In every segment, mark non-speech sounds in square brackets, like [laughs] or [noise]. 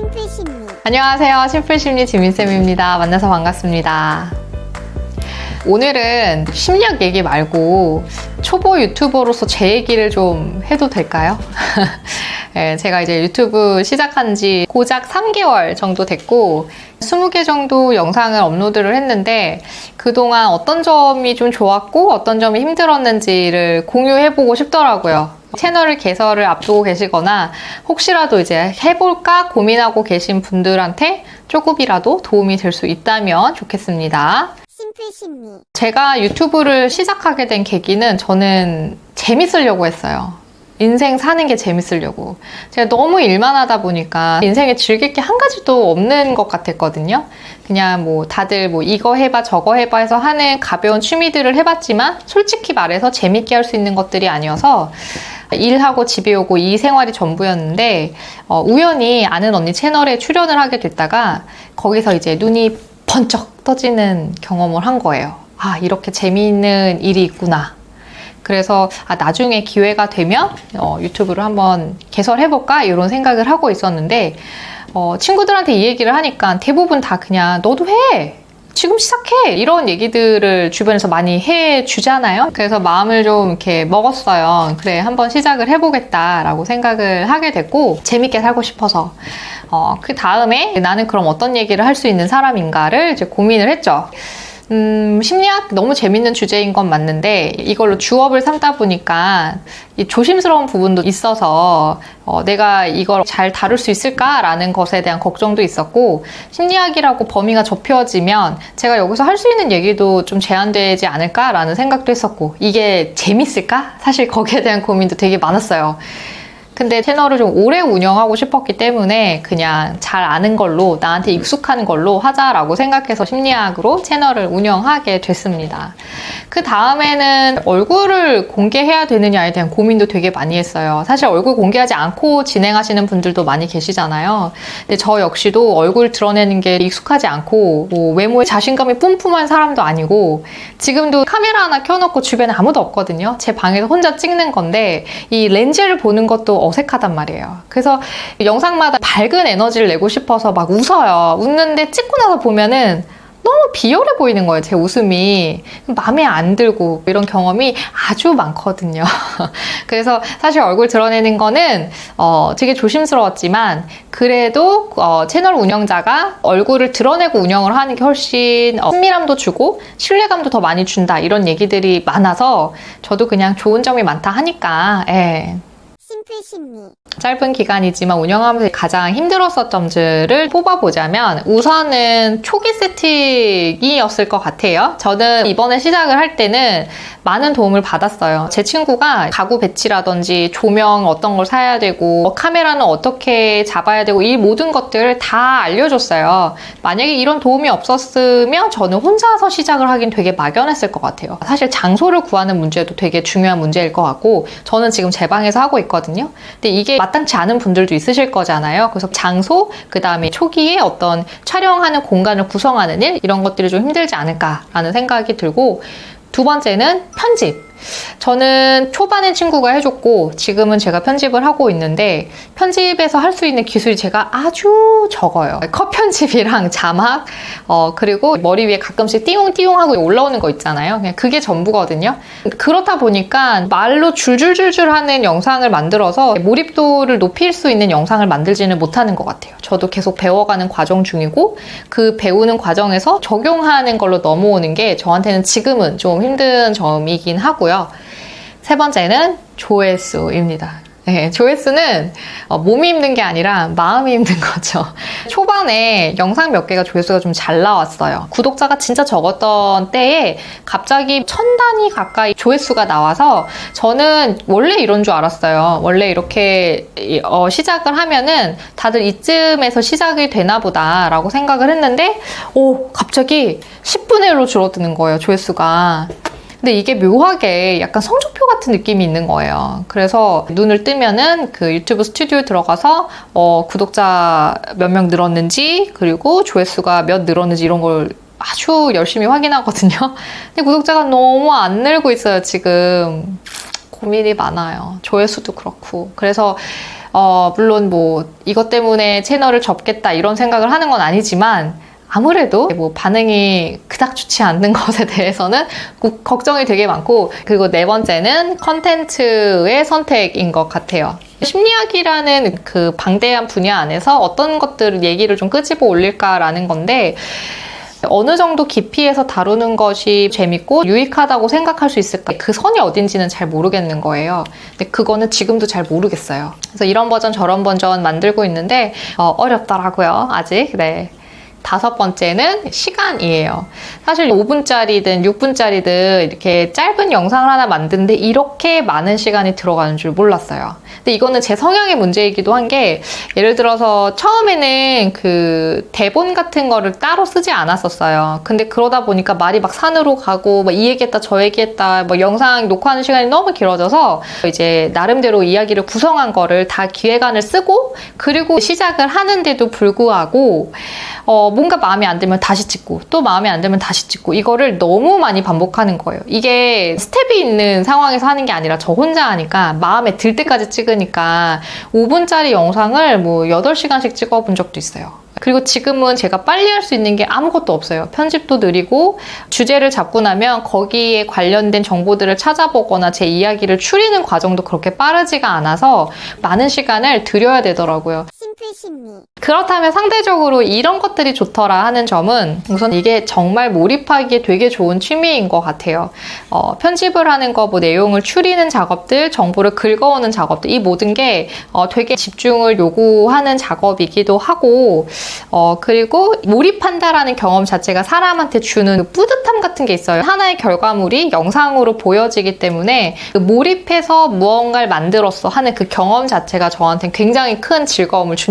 심플심리 안녕하세요. 심플심리 지민쌤입니다. 만나서 반갑습니다. 오늘은 심리학 얘기 말고 초보 유튜버로서 제 얘기를 좀 해도 될까요? 네, [laughs] 제가 이제 유튜브 시작한 지 고작 3개월 정도 됐고 20개 정도 영상을 업로드를 했는데 그동안 어떤 점이 좀 좋았고 어떤 점이 힘들었는지를 공유해보고 싶더라고요. 채널을 개설을 앞두고 계시거나 혹시라도 이제 해볼까 고민하고 계신 분들한테 조금이라도 도움이 될 수 있다면 좋겠습니다. 제가 유튜브를 시작하게 된 계기는 저는 재밌으려고 했어요. 인생 사는 게 재밌으려고. 제가 너무 일만 하다 보니까 인생에 즐길 게 한 가지도 없는 것 같았거든요. 그냥 뭐 다들 뭐 이거 해봐 저거 해봐 해서 하는 가벼운 취미들을 해봤지만 솔직히 말해서 재밌게 할 수 있는 것들이 아니어서 일하고 집에 오고 이 생활이 전부였는데 어, 우연히 아는 언니 채널에 출연을 하게 됐다가 거기서 이제 눈이 번쩍 떠지는 경험을 한 거예요. 아 이렇게 재미있는 일이 있구나. 그래서 아, 나중에 기회가 되면 어, 유튜브를 한번 개설해볼까 이런 생각을 하고 있었는데 어, 친구들한테 이 얘기를 하니까 대부분 다 그냥 너도 해. 지금 시작해! 이런 얘기들을 주변에서 많이 해 주잖아요. 그래서 마음을 좀 이렇게 먹었어요. 그래, 한번 시작을 해보겠다라고 생각을 하게 됐고, 재밌게 살고 싶어서. 어, 그 다음에 나는 그럼 어떤 얘기를 할 수 있는 사람인가를 이제 고민을 했죠. 음, 심리학 너무 재밌는 주제인 건 맞는데 이걸로 주업을 삼다 보니까 이 조심스러운 부분도 있어서 어, 내가 이걸 잘 다룰 수 있을까라는 것에 대한 걱정도 있었고 심리학이라고 범위가 좁혀지면 제가 여기서 할 수 있는 얘기도 좀 제한되지 않을까라는 생각도 했었고 이게 재밌을까? 사실 거기에 대한 고민도 되게 많았어요. 근데 채널을 좀 오래 운영하고 싶었기 때문에 그냥 잘 아는 걸로 나한테 익숙한 걸로 하자라고 생각해서 심리학으로 채널을 운영하게 됐습니다. 그 다음에는 얼굴을 공개해야 되느냐에 대한 고민도 되게 많이 했어요. 사실 얼굴 공개하지 않고 진행하시는 분들도 많이 계시잖아요. 근데 저 역시도 얼굴 드러내는 게 익숙하지 않고 뭐 외모에 자신감이 뿜뿜한 사람도 아니고 지금도 카메라 하나 켜놓고 주변에 아무도 없거든요. 제 방에서 혼자 찍는 건데 이 렌즈를 보는 것도 어색하단 말이에요. 그래서 영상마다 밝은 에너지를 내고 싶어서 막 웃어요. 웃는데 찍고 나서 보면은 너무 비열해 보이는 거예요, 제 웃음이. 마음에 안 들고, 이런 경험이 아주 많거든요. [laughs] 그래서 사실 얼굴 드러내는 거는, 어, 되게 조심스러웠지만, 그래도, 어, 채널 운영자가 얼굴을 드러내고 운영을 하는 게 훨씬, 어, 친밀함도 주고, 신뢰감도 더 많이 준다, 이런 얘기들이 많아서, 저도 그냥 좋은 점이 많다 하니까, 예. 짧은 기간이지만 운영하면서 가장 힘들었던 점들을 뽑아보자면 우선은 초기 세팅이었을 것 같아요. 저는 이번에 시작을 할 때는 많은 도움을 받았어요. 제 친구가 가구 배치라든지 조명 어떤 걸 사야 되고 카메라는 어떻게 잡아야 되고 이 모든 것들을 다 알려줬어요. 만약에 이런 도움이 없었으면 저는 혼자서 시작을 하긴 되게 막연했을 것 같아요. 사실 장소를 구하는 문제도 되게 중요한 문제일 것 같고 저는 지금 제 방에서 하고 있거든요. 근데 이게 마땅치 않은 분들도 있으실 거잖아요. 그래서 장소, 그 다음에 초기에 어떤 촬영하는 공간을 구성하는 일, 이런 것들이 좀 힘들지 않을까라는 생각이 들고, 두 번째는 편집. 저는 초반엔 친구가 해줬고 지금은 제가 편집을 하고 있는데 편집에서 할 수 있는 기술이 제가 아주 적어요. 컷 편집이랑 자막 어 그리고 머리 위에 가끔씩 띠용띠용 하고 올라오는 거 있잖아요. 그냥 그게 전부거든요. 그렇다 보니까 말로 줄줄줄줄 하는 영상을 만들어서 몰입도를 높일 수 있는 영상을 만들지는 못하는 것 같아요. 저도 계속 배워가는 과정 중이고 그 배우는 과정에서 적용하는 걸로 넘어오는 게 저한테는 지금은 좀 힘든 점이긴 하고요. 세 번째는 조회수입니다. 네, 조회수는 어, 몸이 힘든 게 아니라 마음이 힘든 거죠. [laughs] 초반에 영상 몇 개가 조회수가 좀 잘 나왔어요. 구독자가 진짜 적었던 때에 갑자기 천 단위 가까이 조회수가 나와서 저는 원래 이런 줄 알았어요. 원래 이렇게 어, 시작을 하면은 다들 이쯤에서 시작이 되나 보다라고 생각을 했는데 오 갑자기 10분의 1로 줄어드는 거예요. 조회수가. 근데 이게 묘하게 약간 성적표 같은 느낌이 있는 거예요. 그래서 눈을 뜨면은 그 유튜브 스튜디오에 들어가서 어, 구독자 몇 명 늘었는지 그리고 조회수가 몇 늘었는지 이런 걸 아주 열심히 확인하거든요. [laughs] 근데 구독자가 너무 안 늘고 있어요, 지금. 고민이 많아요. 조회수도 그렇고. 그래서 어, 물론 뭐 이것 때문에 채널을 접겠다 이런 생각을 하는 건 아니지만 아무래도 뭐 반응이 그닥 좋지 않는 [laughs] 것에 대해서는 꼭 걱정이 되게 많고 그리고 네 번째는 컨텐츠의 선택인 것 같아요. 심리학이라는 그 방대한 분야 안에서 어떤 것들을 얘기를 좀 끄집어 올릴까라는 건데 어느 정도 깊이에서 다루는 것이 재밌고 유익하다고 생각할 수 있을까? 그 선이 어딘지는 잘 모르겠는 거예요. 근데 그거는 지금도 잘 모르겠어요. 그래서 이런 버전 저런 버전 만들고 있는데 어, 어렵더라고요. 아직. 네. 다섯 번째는 시간이에요. 사실 5분짜리든 6분짜리든 이렇게 짧은 영상을 하나 만드는데 이렇게 많은 시간이 들어가는 줄 몰랐어요. 근데 이거는 제 성향의 문제이기도 한 게 예를 들어서 처음에는 그 대본 같은 거를 따로 쓰지 않았었어요. 근데 그러다 보니까 말이 막 산으로 가고 막 이 얘기했다 저 얘기했다 뭐 영상 녹화하는 시간이 너무 길어져서 이제 나름대로 이야기를 구성한 거를 다 기획안을 쓰고 그리고 시작을 하는데도 불구하고 어, 뭔가 마음에 안 들면 다시 찍고 또 마음에 안 들면 다시 찍고 이거를 너무 많이 반복하는 거예요. 이게 스텝이 있는 상황에서 하는 게 아니라 저 혼자 하니까 마음에 들 때까지 찍으니까 5분짜리 영상을 뭐 8시간씩 찍어본 적도 있어요. 그리고 지금은 제가 빨리 할 수 있는 게 아무것도 없어요. 편집도 느리고 주제를 잡고 나면 거기에 관련된 정보들을 찾아보거나 제 이야기를 추리는 과정도 그렇게 빠르지가 않아서 많은 시간을 들여야 되더라고요. 그렇다면 상대적으로 이런 것들이 좋더라 하는 점은 우선 이게 정말 몰입하기에 되게 좋은 취미인 것 같아요. 어, 편집을 하는 거, 뭐 내용을 추리는 작업들, 정보를 긁어오는 작업들, 이 모든 게 어, 되게 집중을 요구하는 작업이기도 하고, 어, 그리고 몰입한다라는 경험 자체가 사람한테 주는 그 뿌듯함 같은 게 있어요. 하나의 결과물이 영상으로 보여지기 때문에 그 몰입해서 무언가를 만들었어 하는 그 경험 자체가 저한테는 굉장히 큰 즐거움을 줍니다.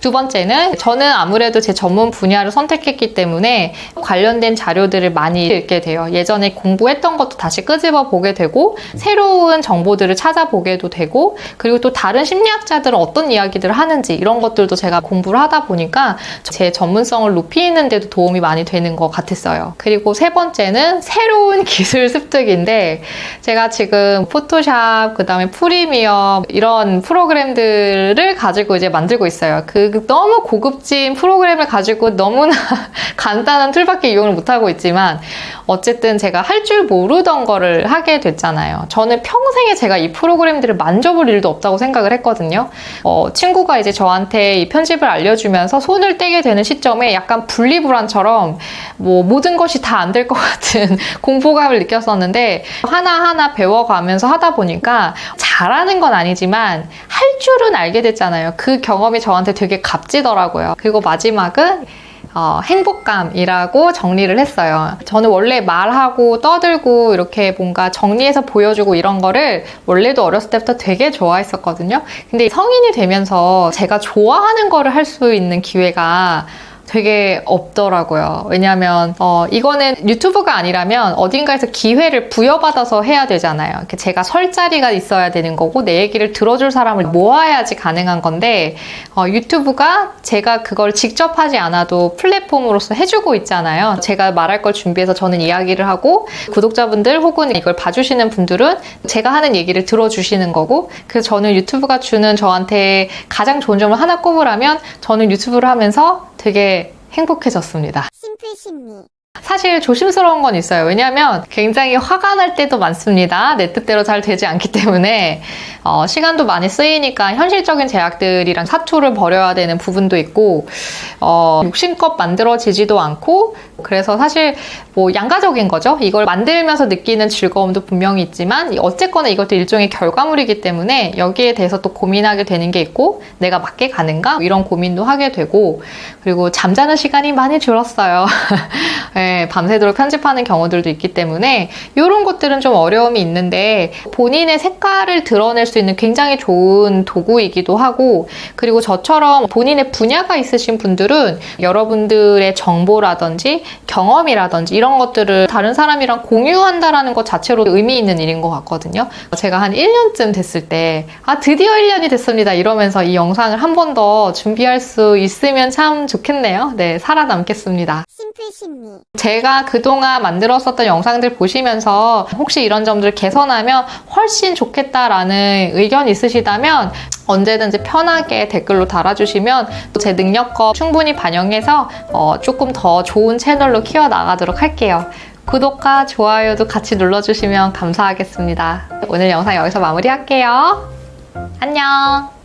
두 번째는 저는 아무래도 제 전문 분야를 선택했기 때문에 관련된 자료들을 많이 읽게 돼요. 예전에 공부했던 것도 다시 끄집어 보게 되고 새로운 정보들을 찾아보게도 되고 그리고 또 다른 심리학자들은 어떤 이야기들을 하는지 이런 것들도 제가 공부를 하다 보니까 제 전문성을 높이는 데도 도움이 많이 되는 것 같았어요. 그리고 세 번째는 새로운 [laughs] 기술 습득인데 제가 지금 포토샵 그다음에 프리미어 이런 프로그램들을 가지고 이제 만들고 있어요. 그 너무 고급진 프로그램을 가지고 너무나 [laughs] 간단한 툴밖에 이용을 못하고 있지만 어쨌든 제가 할 줄 모르던 거를 하게 됐잖아요. 저는 평생에 제가 이 프로그램들을 만져볼 일도 없다고 생각을 했거든요. 어, 친구가 이제 저한테 이 편집을 알려주면서 손을 떼게 되는 시점에 약간 분리불안처럼 뭐 모든 것이 다 안 될 것 같은 [laughs] 공포감을 느꼈었는데 하나하나 배워가면서 하다 보니까 잘하는 건 아니지만 할 줄은 알게 됐잖아요. 그 경험이 저한테 되게 값지더라고요. 그리고 마지막은 어, 행복감이라고 정리를 했어요. 저는 원래 말하고 떠들고 이렇게 뭔가 정리해서 보여주고 이런 거를 원래도 어렸을 때부터 되게 좋아했었거든요. 근데 성인이 되면서 제가 좋아하는 거를 할 수 있는 기회가 되게 없더라고요. 왜냐하면 어, 이거는 유튜브가 아니라면 어딘가에서 기회를 부여받아서 해야 되잖아요. 제가 설 자리가 있어야 되는 거고 내 얘기를 들어줄 사람을 모아야지 가능한 건데 어, 유튜브가 제가 그걸 직접 하지 않아도 플랫폼으로서 해주고 있잖아요. 제가 말할 걸 준비해서 저는 이야기를 하고 구독자분들 혹은 이걸 봐주시는 분들은 제가 하는 얘기를 들어주시는 거고 그래서 저는 유튜브가 주는 저한테 가장 좋은 점을 하나 꼽으라면 저는 유튜브를 하면서 되게 행복해졌습니다. 심플 심리. 사실 조심스러운 건 있어요. 왜냐하면 굉장히 화가 날 때도 많습니다. 내 뜻대로 잘 되지 않기 때문에 어, 시간도 많이 쓰이니까 현실적인 제약들이랑 사투를 벌여야 되는 부분도 있고 어, 욕심껏 만들어지지도 않고 그래서 사실 뭐 양가적인 거죠. 이걸 만들면서 느끼는 즐거움도 분명히 있지만 어쨌거나 이것도 일종의 결과물이기 때문에 여기에 대해서 또 고민하게 되는 게 있고 내가 맞게 가는가 이런 고민도 하게 되고 그리고 잠자는 시간이 많이 줄었어요. 네, [laughs] 밤새도록 편집하는 경우들도 있기 때문에 이런 것들은 좀 어려움이 있는데 본인의 색깔을 드러낼 수 있는 굉장히 좋은 도구이기도 하고 그리고 저처럼 본인의 분야가 있으신 분들은 여러분들의 정보라든지 경험이라든지 이런 것들을 다른 사람이랑 공유한다라는 것 자체로 의미 있는 일인 것 같거든요. 제가 한 1년쯤 됐을 때, 아, 드디어 1년이 됐습니다. 이러면서 이 영상을 한 번 더 준비할 수 있으면 참 좋겠네요. 네, 살아남겠습니다. 제가 그동안 만들었었던 영상들 보시면서 혹시 이런 점들 개선하면 훨씬 좋겠다라는 의견 있으시다면 언제든지 편하게 댓글로 달아주시면 또제 능력껏 충분히 반영해서 어, 조금 더 좋은 채널로 키워나가도록 할게요. 구독과 좋아요도 같이 눌러주시면 감사하겠습니다. 오늘 영상 여기서 마무리할게요. 안녕!